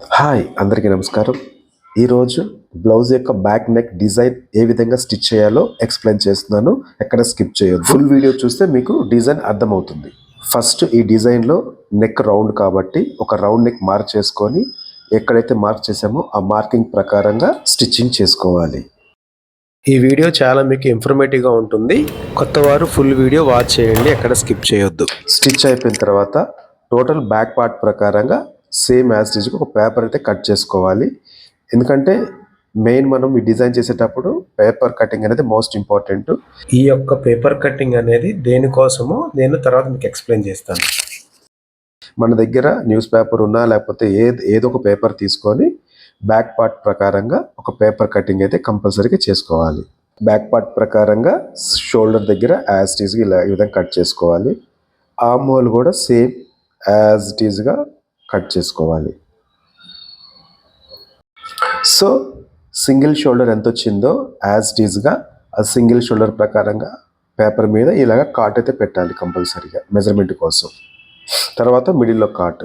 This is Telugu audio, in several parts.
హాయ్ అందరికీ నమస్కారం. ఈరోజు బ్లౌజ్ యొక్క బ్యాక్ నెక్ డిజైన్ ఏ విధంగా స్టిచ్ చేయాలో ఎక్స్ప్లెయిన్ చేస్తున్నాను. ఎక్కడ స్కిప్ చేయొద్దు. ఫుల్ వీడియో చూస్తే మీకు డిజైన్ అర్థమవుతుంది. ఫస్ట్ ఈ డిజైన్లో నెక్ రౌండ్ కాబట్టి ఒక రౌండ్ నెక్ మార్క్ చేసుకొని ఎక్కడైతే మార్క్ చేసామో ఆ మార్కింగ్ ప్రకారంగా స్టిచ్చింగ్ చేసుకోవాలి. ఈ వీడియో చాలా మీకు ఇన్ఫర్మేటివ్గా ఉంటుంది. కొత్త వారు ఫుల్ వీడియో వాచ్ చేయండి ఎక్కడ స్కిప్ చేయొద్దు. స్టిచ్ అయిపోయిన తర్వాత టోటల్ బ్యాక్ పార్ట్ ప్రకారంగా సేమ్ యాజ్ స్టిచ్కి ఒక పేపర్ అయితే కట్ చేసుకోవాలి. ఎందుకంటే మెయిన్ మనం ఈ డిజైన్ చేసేటప్పుడు పేపర్ కటింగ్ అనేది మోస్ట్ ఇంపార్టెంట్. ఈ యొక్క పేపర్ కటింగ్ అనేది దేనికోసమో నేను తర్వాత మీకు ఎక్స్ప్లెయిన్ చేస్తాను. మన దగ్గర న్యూస్ పేపర్ ఉన్నా లేకపోతే ఏ ఏదో ఒక పేపర్ తీసుకొని బ్యాక్ పార్ట్ ప్రకారంగా ఒక పేపర్ కటింగ్ అయితే కంపల్సరీగా చేసుకోవాలి. బ్యాక్ పార్ట్ ప్రకారంగా షోల్డర్ దగ్గర యాజ్ ఈస్గా ఇలా ఈ విధంగా కట్ చేసుకోవాలి. ఆర్మ్ హోల్ కూడా సేమ్ యాజ్ ఈస్గా కట్ చేసుకోవాలి. సో సింగిల్ షోల్డర్ ఎంత వచ్చిందో యాజ్ ఇట్ ఆ సింగిల్ షోల్డర్ ప్రకారంగా పేపర్ మీద ఇలాగ కాట్ అయితే పెట్టాలి కంపల్సరీగా మెజర్మెంట్ కోసం. తర్వాత మిడిల్లో కాట్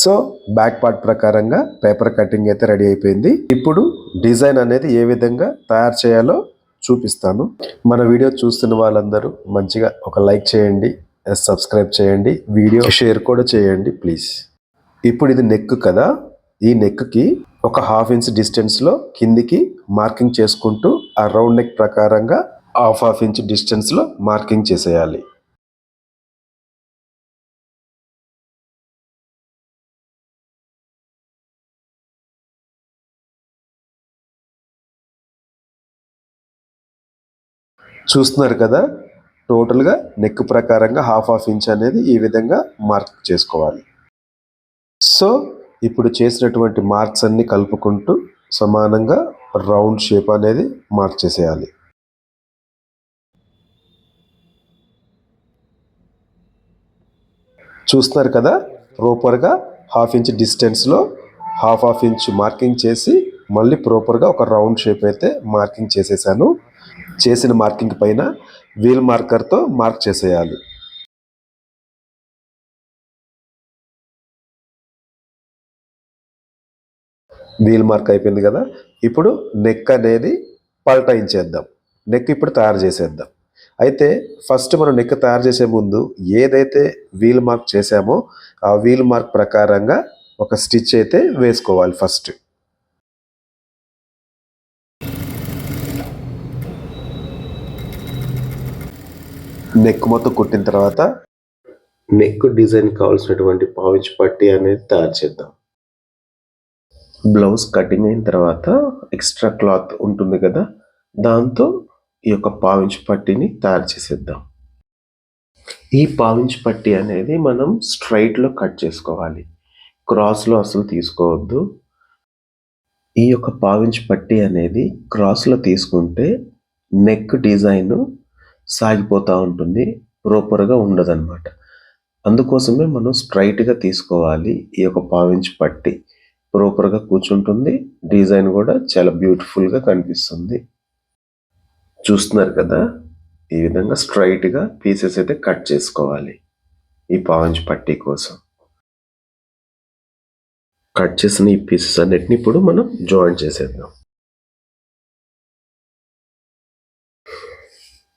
సో బ్యాక్ పార్ట్ ప్రకారంగా పేపర్ కటింగ్ అయితే రెడీ అయిపోయింది. ఇప్పుడు డిజైన్ అనేది ఏ విధంగా తయారు చేయాలో చూపిస్తాను. మన వీడియో చూస్తున్న వాళ్ళందరూ మంచిగా ఒక లైక్ చేయండి. సబ్స్క్రైబ్ చేయండి. వీడియో షేర్ కూడా చేయండి ప్లీజ్. ఇప్పుడు ఇది నెక్ కదా? ఈ నెక్కి ఒక హాఫ్ ఇంచ్ డిస్టెన్స్లో కిందికి మార్కింగ్ చేసుకుంటూ ఆ రౌండ్ నెక్ ప్రకారంగా హాఫ్ హాఫ్ ఇంచ్ డిస్టెన్స్లో మార్కింగ్ చేసేయాలి. చూస్తున్నారు కదా? టోటల్గా నెక్ ప్రకారంగా హాఫ్ హాఫ్ ఇంచ్ అనేది ఈ విధంగా మార్క్ చేసుకోవాలి. సో ఇప్పుడు చేసినటువంటి మార్క్స్ అన్ని కలుపుకుంటూ సమానంగా రౌండ్ షేప్ అనేది మార్క్ చేసేయాలి. చూస్తున్నారు కదా ప్రోపర్గా హాఫ్ ఇంచ్ డిస్టెన్స్లో హాఫ్ హాఫ్ ఇంచ్ మార్కింగ్ చేసి మళ్ళీ ప్రోపర్గా ఒక రౌండ్ షేప్ అయితే మార్కింగ్ చేసేసాను. చేసిన మార్కింగ్ పైన వీల్ మార్కర్తో మార్క్ చేసేయాలి. వీల్ మార్క్ అయిపోయింది కదా? ఇప్పుడు నెక్ అనేది పల్టాయించేద్దాం. నెక్ ఇప్పుడు తయారు చేసేద్దాం. అయితే ఫస్ట్ మనం నెక్ తయారు చేసే ముందు ఏదైతే వీల్ మార్క్ చేసామో ఆ వీల్ మార్క్ ప్రకారంగా ఒక స్టిచ్ అయితే వేసుకోవాలి ఫస్ట్. నెక్ మొత్తం కుట్టిన తర్వాత నెక్ డిజైన్ కావాల్సినటువంటి పావిచ్ పట్టి అనేది తయారు చేద్దాం. బ్లౌజ్ కటింగ్ అయిన తర్వాత ఎక్స్ట్రా క్లాత్ ఉంటుంది కదా దాంతో ఈ యొక్క పావించ్ పట్టీని తయారు చేసేద్దాం. ఈ పావించ్ పట్టీ అనేది మనం స్ట్రైట్లో కట్ చేసుకోవాలి. క్రాస్లో అసలు తీసుకోవద్దు. ఈ యొక్క పావించ్ పట్టీ అనేది క్రాస్లో తీసుకుంటే నెక్ డిజైన్ సాగిపోతూ ఉంటుంది ప్రోపర్గా ఉండదన్నమాట. అందుకోసమే మనం స్ట్రైట్గా తీసుకోవాలి ఈ యొక్క పావించ్ పట్టి. ప్రోపర్గా కూర్చుంటుంది డిజైన్ కూడా చాలా బ్యూటిఫుల్గా కనిపిస్తుంది. చూస్తున్నారు కదా ఈ విధంగా స్ట్రైట్గా పీసెస్ అయితే కట్ చేసుకోవాలి ఈ పావించ్ పట్టీ కోసం. కట్ చేసిన ఈ పీసెస్ అన్నిటిని ఇప్పుడు మనం జాయిన్ చేసేద్దాం.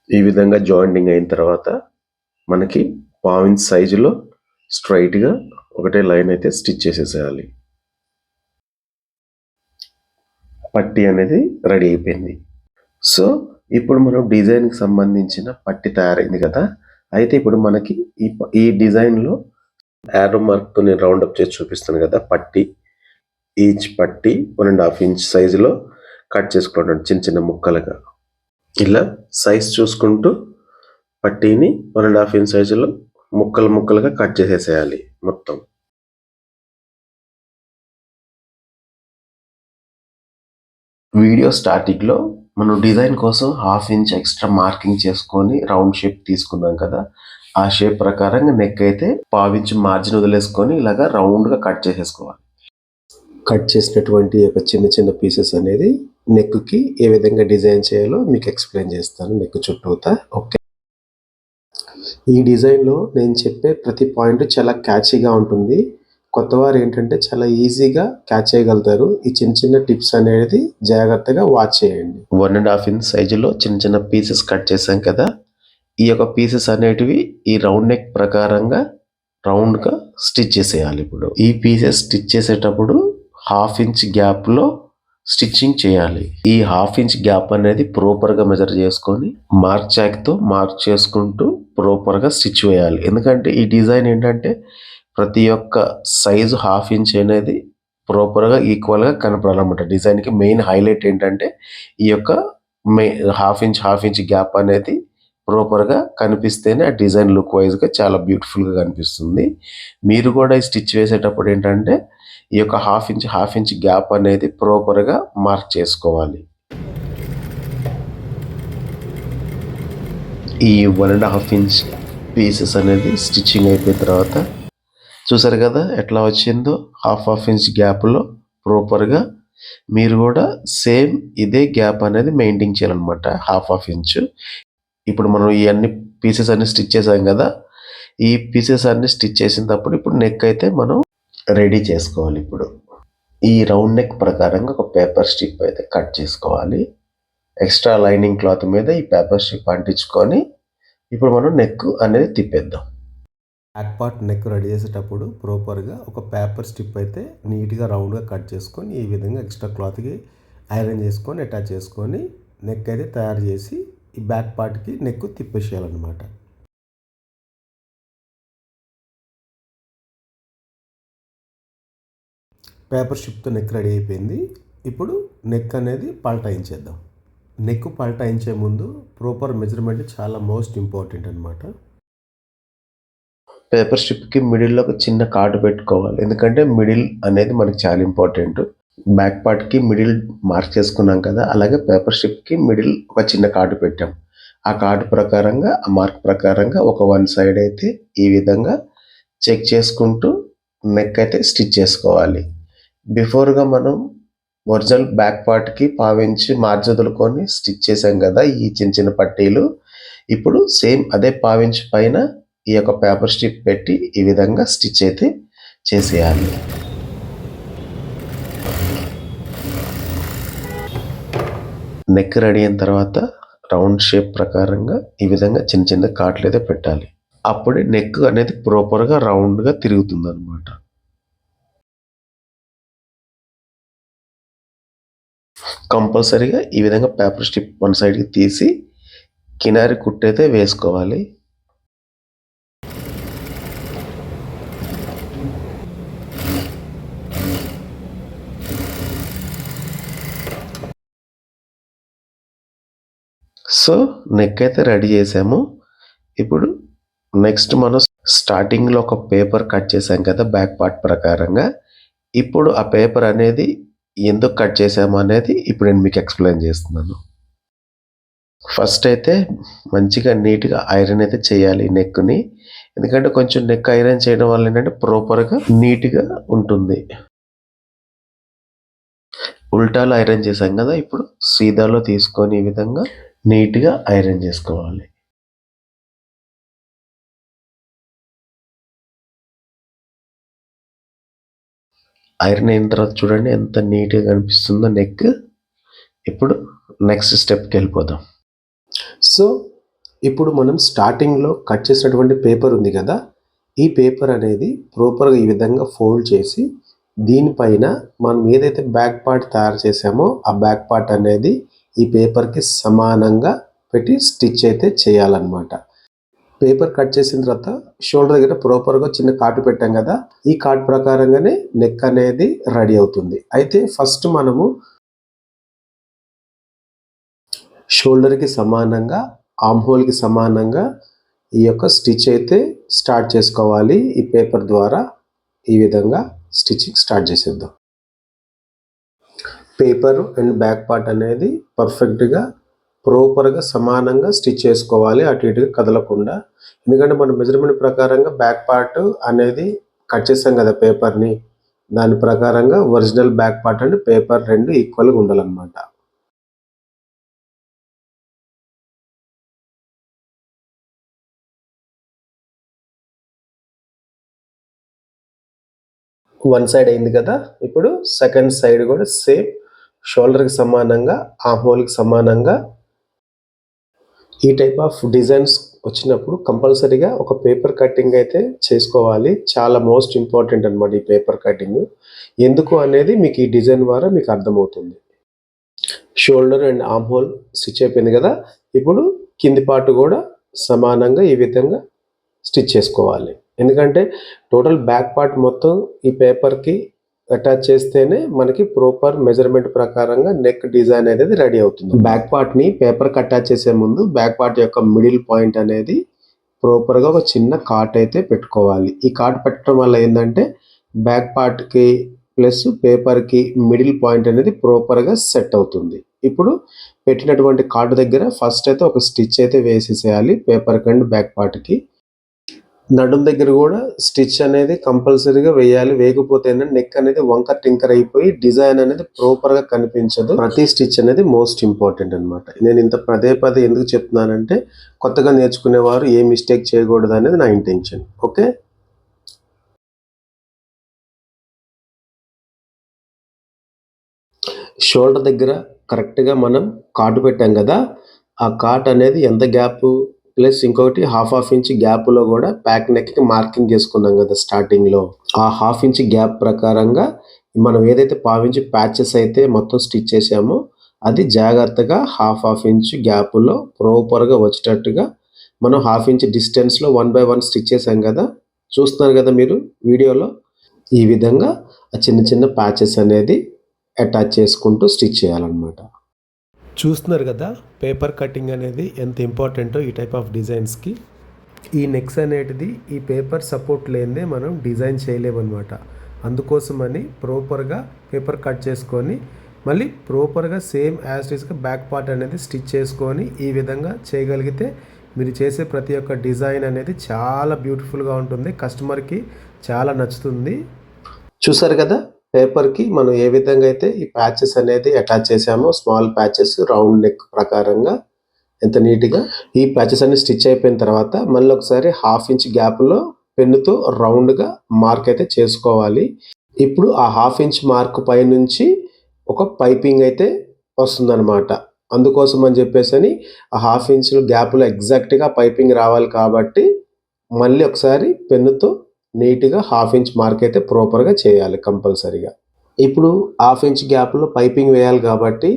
ఈ విధంగా జాయింటింగ్ అయిన తర్వాత మనకి పావించ్ సైజులో స్ట్రైట్గా ఒకటే లైన్ అయితే స్టిచ్ చేసేసేయాలి. పట్టి అనేది రెడీ అయిపోయింది. సో ఇప్పుడు మనం డిజైన్కి సంబంధించిన పట్టి తయారైంది కదా అయితే ఇప్పుడు మనకి ఈ ఈ డిజైన్లో యారో మార్క్తో నేను రౌండ్ అప్ చేసి చూపిస్తాను కదా పట్టి ఈచ్ పట్టి వన్ అండ్ హాఫ్ ఇంచ్ సైజులో కట్ చేసుకుంటాను చిన్న చిన్న ముక్కలుగా. ఇలా సైజ్ చూసుకుంటూ పట్టీని వన్ అండ్ హాఫ్ ఇంచ్ సైజులో ముక్కలు ముక్కలుగా కట్ చేసేసేయాలి మొత్తం. వీడియో స్టార్టింగ్లో మనం డిజైన్ కోసం హాఫ్ ఇంచ్ ఎక్స్ట్రా మార్కింగ్ చేసుకొని రౌండ్ షేప్ తీసుకున్నాం కదా. ఆ షేప్ ప్రకారంగా నెక్ అయితే పావించి మార్జిన్ వదిలేసుకొని ఇలాగా రౌండ్గా కట్ చేసేసుకోవాలి. కట్ చేసినటువంటి ఒక చిన్న చిన్న పీసెస్ అనేది నెక్కి ఏ విధంగా డిజైన్ చేయాలో మీకు ఎక్స్ప్లెయిన్ చేస్తాను నెక్ చుట్టూత. ఓకే. ఈ డిజైన్లో నేను చెప్పే ప్రతి పాయింట్ చాలా క్యాచీగా ఉంటుంది. కొత్తవారు ఏంటంటే చాలా ఈజీగా క్యాచ్ చేయగలుగుతారు. ఈ చిన్న చిన్న టిప్స్ అనేది జాగ్రత్తగా వాచ్ చేయండి. వన్ అండ్ హాఫ్ ఇంచ్ సైజులో చిన్న చిన్న పీసెస్ కట్ చేసాం కదా. ఈ యొక్క పీసెస్ అనేటివి ఈ రౌండ్ నెక్ ప్రకారంగా రౌండ్గా స్టిచ్ చేసేయాలి ఇప్పుడు. ఈ పీసెస్ స్టిచ్ చేసేటప్పుడు హాఫ్ ఇంచ్ గ్యాప్లో స్టిచ్చింగ్ చేయాలి. ఈ హాఫ్ ఇంచ్ గ్యాప్ అనేది ప్రాపర్గా మెజర్ చేసుకొని మార్క్ చాక్తో మార్క్ చేసుకుంటూ ప్రాపర్గా స్టిచ్ వేయాలి. ఎందుకంటే ఈ డిజైన్ ఏంటంటే ప్రతి ఒక్క సైజు హాఫ్ ఇంచ్ అనేది ప్రాపర్గా ఈక్వల్గా కనపడాలన్నమాట. డిజైన్కి మెయిన్ హైలైట్ ఏంటంటే ఈ యొక్క మే half inch half inch gap అనేది ప్రాపర్గా కనిపిస్తేనే ఆ డిజైన్ లుక్ వైజ్గా చాలా బ్యూటిఫుల్గా కనిపిస్తుంది. మీరు కూడా ఈ స్టిచ్ వేసేటప్పుడు ఏంటంటే ఈ యొక్క half inch half inch gap అనేది ప్రాపర్గా మార్క్ చేసుకోవాలి. ఈ one and half inch pieces అనేది స్టిచ్చింగ్ అయిపోయిన తర్వాత చూసారు కదా ఎట్లా వచ్చిందో? హాఫ్ హాఫ్ ఇంచ్ గ్యాప్లో ప్రాపర్గా మీరు కూడా సేమ్ ఇదే గ్యాప్ అనేది మెయింటైన్ చేయాలన్నమాట హాఫ్ హాఫ్ ఇంచ్ ఇప్పుడు మనం ఈ అన్ని పీసెస్ అన్ని స్టిచ్ చేసాం కదా ఈ పీసెస్ అన్ని స్టిచ్ చేసినప్పుడు ఇప్పుడు నెక్ అయితే మనం రెడీ చేసుకోవాలి ఇప్పుడు. ఈ రౌండ్ నెక్ ప్రకారంగా ఒక పేపర్ స్ట్రిప్ అయితే కట్ చేసుకోవాలి. ఎక్స్ట్రా లైనింగ్ క్లాత్ మీద ఈ పేపర్ స్ట్రిప్ అంటించుకొని ఇప్పుడు మనం నెక్ అనేది తిప్పేద్దాం. బ్యాక్ పార్ట్ నెక్ రెడీ చేసేటప్పుడు ప్రాపర్గా ఒక పేపర్ స్ట్రిప్ అయితే నీట్గా రౌండ్గా కట్ చేసుకొని ఈ విధంగా ఎక్స్ట్రా క్లాత్కి ఐరన్ చేసుకొని అటాచ్ చేసుకొని నెక్ అయితే తయారు చేసి ఈ బ్యాక్ పార్ట్కి నెక్ తిప్పేసేయాలన్నమాట. పేపర్ షిప్తో నెక్ రెడీ అయిపోయింది. ఇప్పుడు నెక్ అనేది పల్టాయించేద్దాం నెక్ పల్టాయించే ముందు ప్రాపర్ మెజర్మెంట్ చాలా మోస్ట్ ఇంపార్టెంట్ అనమాట పేపర్ స్ట్రిప్కి మిడిల్లో ఒక చిన్న కార్డు పెట్టుకోవాలి. ఎందుకంటే మిడిల్ అనేది మనకి చాలా ఇంపార్టెంట్ బ్యాక్ పార్ట్కి మిడిల్ మార్క్ చేసుకున్నాం కదా అలాగే పేపర్ స్ట్రిప్కి మిడిల్ ఒక చిన్న కార్డు పెట్టాం. ఆ కార్డు ప్రకారంగా ఆ మార్క్ ప్రకారంగా ఒక వన్ సైడ్ అయితే ఈ విధంగా చెక్ చేసుకుంటూ నెక్ అయితే స్టిచ్ చేసుకోవాలి. బిఫోర్గా మనం ఒరిజినల్ బ్యాక్ పార్ట్కి పావించి మార్జదులుకొని స్టిచ్ చేసాం కదా ఈ చిన్న చిన్న పట్టీలు. ఇప్పుడు సేమ్ అదే పావించి పైన ఈ యొక్క పేపర్ స్ట్రిప్ పెట్టి ఈ విధంగా స్టిచ్ అయితే చేసేయాలి. నెక్ రెడీ అయిన తర్వాత రౌండ్ షేప్ ప్రకారంగా ఈ విధంగా చిన్న చిన్న కాట్లు అయితే పెట్టాలి. అప్పుడే నెక్ అనేది ప్రాపర్గా రౌండ్గా తిరుగుతుంది అనమాట కంపల్సరీగా ఈ విధంగా పేపర్ స్ట్రిప్ వన్ సైడ్కి తీసి కినారి కుట్టయితే వేసుకోవాలి. సో నెక్ అయితే రెడీ చేసాము. ఇప్పుడు నెక్స్ట్ మనం స్టార్టింగ్లో ఒక పేపర్ కట్ చేసాం కదా బ్యాక్ పార్ట్ ప్రకారంగా. ఇప్పుడు ఆ పేపర్ అనేది ఎందుకు కట్ చేసాము అనేది ఇప్పుడు నేను మీకు ఎక్స్ప్లెయిన్ చేస్తున్నాను. ఫస్ట్ అయితే మంచిగా నీట్గా ఐరన్ అయితే చేయాలి నెక్ని ఎందుకంటే కొంచెం నెక్ ఐరన్ చేయడం వల్ల ఏంటంటే ప్రాపర్గా నీట్గా ఉంటుంది. ఉల్టాలో ఐరన్ చేసాం కదా ఇప్పుడు సీదాలో తీసుకొని ఈ విధంగా నీట్గా ఐరన్ చేసుకోవాలి. ఐరన్ అయిన తర్వాత చూడండి ఎంత నీట్గా కనిపిస్తుందో నెక్ ఇప్పుడు నెక్స్ట్ స్టెప్కి వెళ్ళిపోదాం. సో ఇప్పుడు మనం స్టార్టింగ్లో కట్ చేసినటువంటి పేపర్ ఉంది కదా ఈ పేపర్ అనేది ప్రాపర్గా ఈ విధంగా ఫోల్డ్ చేసి దీనిపైన మనం ఏదైతే బ్యాక్ పార్ట్ తయారు చేసామో ఆ బ్యాక్ పార్ట్ అనేది ఈ పేపర్కి సమానంగా పెట్టి స్టిచ్ అయితే చేయాలన్నమాట. పేపర్ కట్ చేసిన తర్వాత షోల్డర్ దగ్గర ప్రాపర్గా చిన్న కాటు పెట్టాం కదా ఈ కాట్ ప్రకారంగానే నెక్ అనేది రెడీ అవుతుంది. అయితే ఫస్ట్ మనము షోల్డర్కి సమానంగా ఆమ్ హోల్కి సమానంగా ఈ యొక్క స్టిచ్ అయితే స్టార్ట్ చేసుకోవాలి. ఈ పేపర్ ద్వారా ఈ విధంగా స్టిచ్చింగ్ స్టార్ట్ చేసేద్దాం. పేపర్ అండ్ బ్యాక్ పార్ట్ అనేది పర్ఫెక్ట్గా ప్రోపర్గా సమానంగా స్టిచ్ చేసుకోవాలి. అటు ఇటు కదలకుండా. ఎందుకంటే మనం మెజర్మెంట్ ప్రకారంగా బ్యాక్ పార్ట్ అనేది కట్ చేసాం కదా పేపర్ని దాని ప్రకారంగా original back part and paper రెండు ఈక్వల్గా ఉండాలన్నమాట. వన్ సైడ్ అయింది కదా. ఇప్పుడు సెకండ్ సైడ్ కూడా సేమ్ షోల్డర్కి సమానంగా ఆ హోల్కి సమానంగా ఈ టైప్ ఆఫ్ డిజైన్స్ వచ్చినప్పుడు కంపల్సరీగా ఒక పేపర్ కటింగ్ అయితే చేసుకోవాలి. చాలా మోస్ట్ ఇంపార్టెంట్ అనమాట ఈ పేపర్ కటింగ్ ఎందుకు అనేది మీకు ఈ డిజైన్ ద్వారా మీకు అర్థమవుతుంది. Shoulder and arm hole stitch అయిపోయింది కదా? ఇప్పుడు కింది పార్ట్ కూడా సమానంగా ఈ విధంగా స్టిచ్ చేసుకోవాలి. ఎందుకంటే టోటల్ బ్యాక్ పార్ట్ మొత్తం ఈ పేపర్కి అటాచ్ చేస్తేనే మనకి ప్రాపర్ మెజర్మెంట్ ప్రకారంగా నెక్ డిజైన్ అనేది రెడీ అవుతుంది. బ్యాక్ పార్ట్ని పేపర్కి పేపర్ అటాచ్ చేసే ముందు బ్యాక్ పార్ట్ యొక్క మిడిల్ పాయింట్ అనేది ప్రాపర్గా ఒక చిన్న కాట్ అయితే పెట్టుకోవాలి. ఈ కాట్ పెట్టడం వల్ల ఏంటంటే బ్యాక్ పార్ట్కి ప్లస్ పేపర్కి మిడిల్ పాయింట్ అనేది ప్రాపర్గా సెట్ అవుతుంది. ఇప్పుడు పెట్టినటువంటి కార్డు దగ్గర ఫస్ట్ అయితే ఒక స్టిచ్ అయితే వేసేసేయాలి పేపర్కి అండ్ బ్యాక్ పార్ట్కి నడుం దగ్గర కూడా స్టిచ్ అనేది కంపల్సరీగా వేయాలి. వేయకపోతే ఏంటంటే నెక్ అనేది వంకర్ టింకర్ అయిపోయి డిజైన్ అనేది ప్రాపర్గా కనిపించదు. ప్రతి స్టిచ్ అనేది మోస్ట్ ఇంపార్టెంట్ అనమాట నేను ఇంత పదే పదే ఎందుకు చెప్తున్నానంటే కొత్తగా నేర్చుకునేవారు ఏ మిస్టేక్ చేయకూడదు అనేది నా ఇంటెన్షన్ ఓకే షోల్డర్ దగ్గర కరెక్ట్గా మనం కాటు పెట్టాం కదా ఆ కాట్ అనేది ఎంత గ్యాప్ ప్లస్ ఇంకొకటి హాఫ్ హాఫ్ ఇంచ్ గ్యాప్లో కూడా ప్యాక్ నెక్కి మార్కింగ్ చేసుకున్నాం కదా స్టార్టింగ్లో ఆ హాఫ్ ఇంచ్ గ్యాప్ ప్రకారంగా మనం ఏదైతే పావించి ప్యాచెస్ అయితే మొత్తం స్టిచ్ చేసామో అది జాగ్రత్తగా హాఫ్ హాఫ్ ఇంచ్ గ్యాప్లో ప్రాపర్గా వచ్చేటట్టుగా మనం హాఫ్ ఇంచ్ డిస్టెన్స్లో వన్ బై వన్ స్టిచ్ చేసాం కదా. చూస్తున్నారు కదా మీరు వీడియోలో? ఈ విధంగా ఆ చిన్న చిన్న ప్యాచెస్ అనేది అటాచ్ చేసుకుంటూ స్టిచ్ చేయాలన్నమాట. చూస్తున్నారు కదా పేపర్ కటింగ్ అనేది ఎంత ఇంపార్టెంటో ఈ టైప్ ఆఫ్ డిజైన్స్కి ఈ నెక్స్ అనేటిది ఈ పేపర్ సపోర్ట్ లేనిదే మనం డిజైన్ చేయలేమన్నమాట. అందుకోసమని ప్రాపర్గా పేపర్ కట్ చేసుకొని మళ్ళీ ప్రాపర్గా సేమ్ యాజ్టీస్గా బ్యాక్ పార్ట్ అనేది స్టిచ్ చేసుకొని ఈ విధంగా చేయగలిగితే మీరు చేసే ప్రతి ఒక్క డిజైన్ అనేది చాలా బ్యూటిఫుల్గా ఉంటుంది కస్టమర్కి చాలా నచ్చుతుంది. చూసారు కదా? పేపర్కి మనం ఏ విధంగా అయితే ఈ ప్యాచెస్ అనేది అటాచ్ చేసామో స్మాల్ ప్యాచెస్ రౌండ్ నెక్ ప్రకారంగా ఎంత నీట్గా ఈ ప్యాచెస్ అన్ని స్టిచ్ అయిపోయిన తర్వాత మళ్ళీ ఒకసారి హాఫ్ ఇంచ్ గ్యాప్లో పెన్నుతో రౌండ్గా మార్క్ అయితే చేసుకోవాలి. ఇప్పుడు ఆ హాఫ్ ఇంచ్ మార్క్ పై నుంచి ఒక పైపింగ్ అయితే వస్తుందన్నమాట. అందుకోసం అని చెప్పేసి అని ఆ హాఫ్ ఇంచ్ గ్యాప్లో ఎగ్జాక్ట్గా పైపింగ్ రావాలి కాబట్టి మళ్ళీ ఒకసారి పెన్నుతో నీట్గా హాఫ్ ఇంచ్ మార్క్ అయితే ప్రాపర్గా చేయాలి కంపల్సరీగా. ఇప్పుడు హాఫ్ ఇంచ్ గ్యాప్లో పైపింగ్ వేయాలి కాబట్టి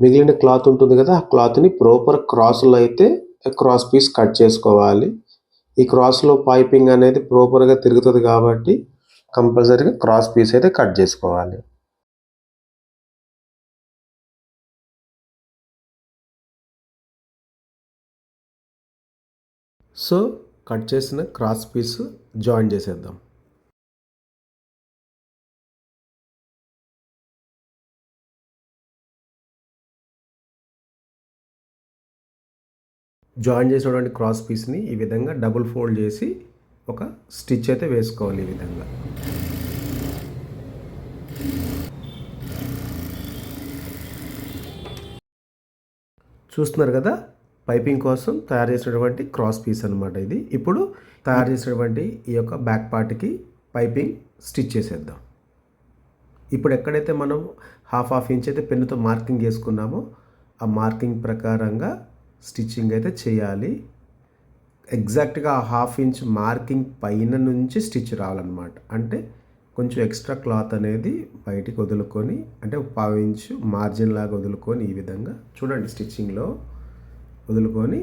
మిగిలిన క్లాత్ ఉంటుంది కదా ఆ క్లాత్ని ప్రాపర్ క్రాస్లో అయితే క్రాస్ పీస్ కట్ చేసుకోవాలి. ఈ క్రాస్లో పైపింగ్ అనేది ప్రాపర్గా తిరుగుతుంది కాబట్టి కంపల్సరీగా క్రాస్ పీస్ అయితే కట్ చేసుకోవాలి. సో కట్ చేసిన క్రాస్ పీస్ జాయిన్ చేసేద్దాం. జాయిన్ చేసినటువంటి క్రాస్ పీస్ని ఈ విధంగా డబుల్ ఫోల్డ్ చేసి ఒక స్టిచ్ అయితే వేసుకోవాలి ఈ విధంగా. చూస్తున్నారు కదా? పైపింగ్ కోసం తయారు చేసినటువంటి క్రాస్ పీస్ అనమాట ఇది. ఇప్పుడు తయారు చేసినటువంటి ఈ యొక్క బ్యాక్ పార్ట్కి పైపింగ్ స్టిచ్ చేసేద్దాం. ఇప్పుడు ఎక్కడైతే మనం హాఫ్ హాఫ్ ఇంచ్ అయితే పెన్నుతో మార్కింగ్ చేసుకున్నామో ఆ మార్కింగ్ ప్రకారంగా స్టిచ్చింగ్ అయితే చేయాలి. ఎగ్జాక్ట్గా ఆ హాఫ్ ఇంచ్ మార్కింగ్ పైన నుంచి స్టిచ్ రావాలన్నమాట. అంటే కొంచెం ఎక్స్ట్రా క్లాత్ అనేది బయటికి వదులుకొని అంటే పావు ఇంచు మార్జిన్ లాగా వదులుకొని ఈ విధంగా చూడండి స్టిచ్చింగ్లో. వదులుకొని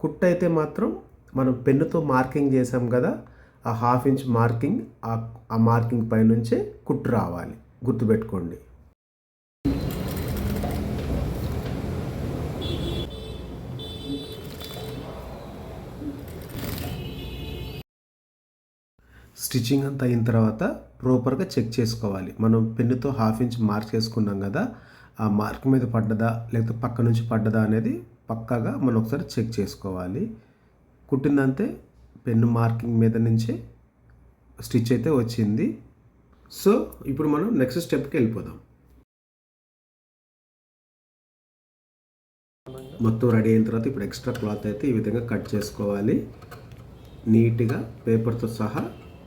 కుట్ అయితే మాత్రం మనం పెన్నుతో మార్కింగ్ చేసాం కదా ఆ హాఫ్ ఇంచ్ మార్కింగ్ ఆ- ఆ మార్కింగ్ పైనుంచే కుట్టు రావాలి. గుర్తుపెట్టుకోండి. స్టిచ్చింగ్ అంతా అయిన తర్వాత ప్రాపర్గా చెక్ చేసుకోవాలి. మనం పెన్నుతో హాఫ్ ఇంచ్ మార్క్ చేసుకున్నాం కదా ఆ మార్క్ మీద పడ్డదా లేకపోతే పక్క నుంచి పడ్డదా అనేది పక్కాగా మనం ఒకసారి చెక్ చేసుకోవాలి. కుట్టిందంతే పెన్ను మార్కింగ్ మీద నుంచే స్టిచ్ అయితే వచ్చింది. సో ఇప్పుడు మనం నెక్స్ట్ స్టెప్కి వెళ్ళిపోదాం. మొత్తం రెడీ అయిన తర్వాత ఇప్పుడు ఎక్స్ట్రా క్లాత్ అయితే ఈ విధంగా కట్ చేసుకోవాలి. నీట్గా పేపర్తో సహా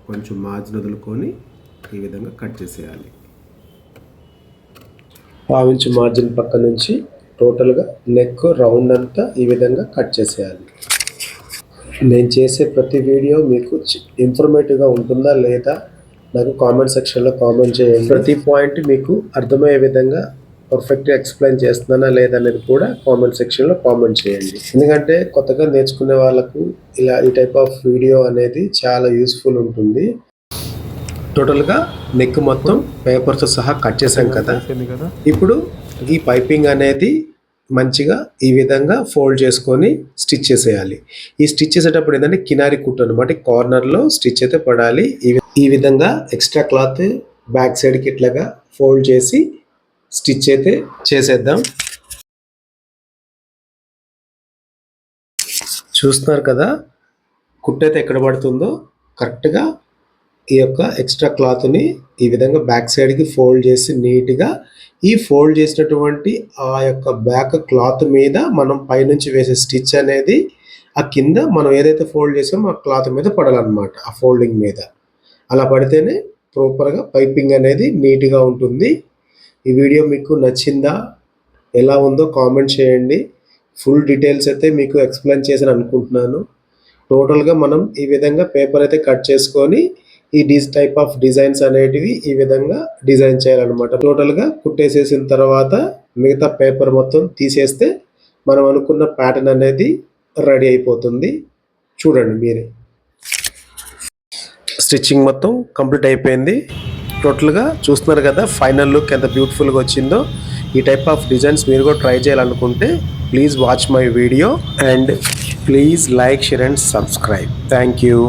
కొంచెం మార్జిన్ వదులుకొని ఈ విధంగా కట్ చేసేయాలి. పావించు మార్జిన్ పక్క నుంచి టోటల్గా నెక్ రౌండ్ అంతా ఈ విధంగా కట్ చేసేయాలి. నేను చేసే ప్రతి వీడియో మీకు ఇన్ఫర్మేటివ్గా ఉంటుందా లేదా నాకు కామెంట్ సెక్షన్లో కామెంట్ చేయండి. ప్రతి పాయింట్ మీకు అర్థమయ్యే విధంగా పర్ఫెక్ట్గా ఎక్స్ప్లెయిన్ చేస్తున్నానా లేదా అనేది కూడా కామెంట్ సెక్షన్లో కామెంట్ చేయండి. ఎందుకంటే కొత్తగా నేర్చుకునే వాళ్ళకు ఇలా ఈ టైప్ ఆఫ్ వీడియో అనేది చాలా యూస్ఫుల్ ఉంటుంది. టోటల్గా నెక్ మొత్తం పేపర్తో సహా కట్ చేసాం కదా. కదా. ఇప్పుడు ఈ పైపింగ్ అనేది మంచిగా ఈ విధంగా ఫోల్డ్ చేసుకొని స్టిచ్ చేసేయాలి. ఈ స్టిచ్ చేసేటప్పుడు ఏంటంటే కినారి కుట్టు అనమాట కార్నర్లో స్టిచ్ అయితే పడాలి. ఈ ఈ విధంగా ఎక్స్ట్రా క్లాత్ బ్యాక్ సైడ్కి ఇట్లాగా ఫోల్డ్ చేసి స్టిచ్ అయితే చేసేద్దాం. చూస్తున్నారు కదా? కుట్టు అయితే ఎక్కడ పడుతుందో కరెక్ట్గా ఈ యొక్క ఎక్స్ట్రా క్లాత్ని ఈ విధంగా బ్యాక్ సైడ్కి ఫోల్డ్ చేసి నీట్గా ఈ ఫోల్డ్ చేసినటువంటి ఆ యొక్క బ్యాక్ క్లాత్ మీద మనం పైనుంచి వేసే స్టిచ్ అనేది ఆ కింద మనం ఏదైతే ఫోల్డ్ చేసామో ఆ క్లాత్ మీద పడాలన్నమాట ఆ ఫోల్డింగ్ మీద. అలా పడితేనే ప్రాపర్గా పైపింగ్ అనేది నీట్గా ఉంటుంది. ఈ వీడియో మీకు నచ్చిందా? ఎలా ఉందో కామెంట్ చేయండి. ఫుల్ డీటెయిల్స్ అయితే మీకు ఎక్స్ప్లెయిన్ చేశాను అనుకుంటున్నాను. టోటల్గా మనం ఈ విధంగా పేపర్ అయితే కట్ చేసుకొని ఈ డిజ్ టైప్ ఆఫ్ డిజైన్స్ అనేటివి ఈ విధంగా డిజైన్ చేయాలన్నమాట. టోటల్గా కుట్టేసేసిన తర్వాత మిగతా పేపర్ మొత్తం తీసేస్తే మనం అనుకున్న ప్యాటర్న్ అనేది రెడీ అయిపోతుంది. చూడండి మీరే. స్టిచ్చింగ్ మొత్తం కంప్లీట్ అయిపోయింది. టోటల్గా చూస్తున్నారు కదా ఫైనల్ లుక్ ఎంత బ్యూటిఫుల్గా వచ్చిందో. ఈ టైప్ ఆఫ్ డిజైన్స్ మీరు కూడా ట్రై చేయాలనుకుంటే please watch my video and please like share and subscribe thank you